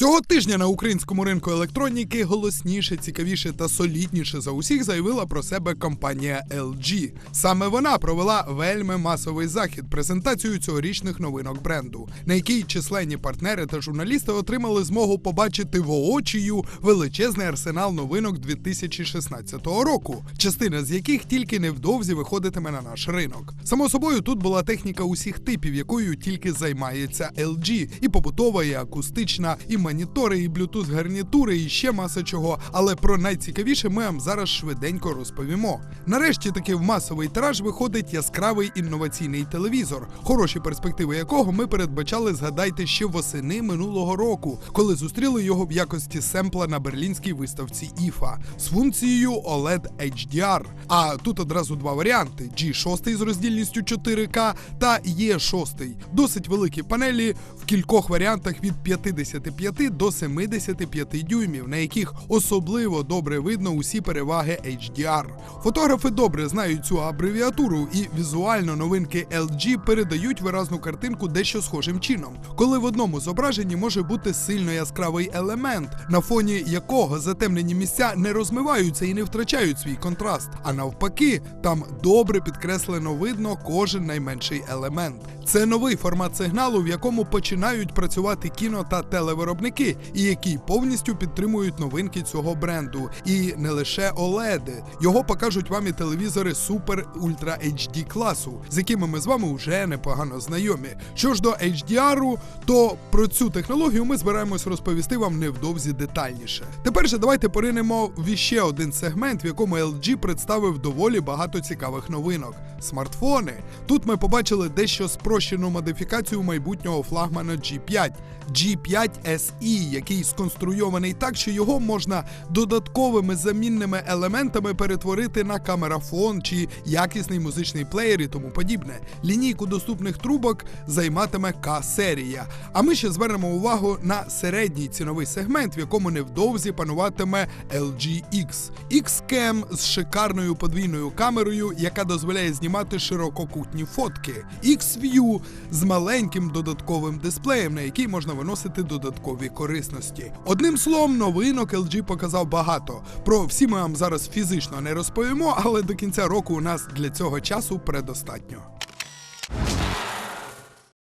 Цього тижня на українському ринку електроніки голосніше, цікавіше та солідніше за усіх заявила про себе компанія LG. Саме вона провела вельми масовий захід презентацію цьогорічних новинок бренду, на якій численні партнери та журналісти отримали змогу побачити воочію величезний арсенал новинок 2016 року, частина з яких тільки невдовзі виходитиме на наш ринок. Само собою, тут була техніка усіх типів, якою тільки займається LG, і побутова, і акустична, і монітори, і Bluetooth гарнітури, і ще маса чого. Але про найцікавіше ми вам зараз швиденько розповімо. Нарешті таки в масовий тираж виходить яскравий інноваційний телевізор, хороші перспективи якого ми передбачали, згадайте, ще восени минулого року, коли зустріли його в якості семпла на берлінській виставці IFA з функцією OLED HDR. А тут одразу два варіанти: G6 з роздільністю 4К та E6. Досить великі панелі в кількох варіантах від 55 до 75 дюймів, на яких особливо добре видно усі переваги HDR. Фотографи добре знають цю абревіатуру, і візуально новинки LG передають виразну картинку дещо схожим чином, коли в одному зображенні може бути сильно яскравий елемент, на фоні якого затемнені місця не розмиваються і не втрачають свій контраст. А навпаки, там добре підкреслено видно кожен найменший елемент. Це новий формат сигналу, в якому починають працювати кіно та телевиробники, і який повністю підтримують новинки цього бренду. І не лише OLED. Його покажуть вам і телевізори Super Ultra HD класу, з якими ми з вами вже непогано знайомі. Що ж до HDR, то про цю технологію ми збираємось розповісти вам невдовзі детальніше. Тепер же давайте поринемо в іще один сегмент, в якому LG представив доволі багато цікавих новинок. Смартфони. Тут ми побачили дещо спрощену модифікацію майбутнього флагмана G5. G5 SE, який сконструйований так, що його можна додатковими замінними елементами перетворити на камерафон чи якісний музичний плеєр і тому подібне. Лінійку доступних трубок займатиме К-серія. А ми ще звернемо увагу на середній ціновий сегмент, в якому невдовзі пануватиме LG X. X-Cam з шикарною подвійною камерою, яка дозволяє знімати ширококутні фотки. X-View з маленьким додатковим дисплеєм, на який можна виносити додаткові корисності. Одним словом, новинок LG показав багато. Про всі ми вам зараз фізично не розповімо, але до кінця року у нас для цього часу предостатньо.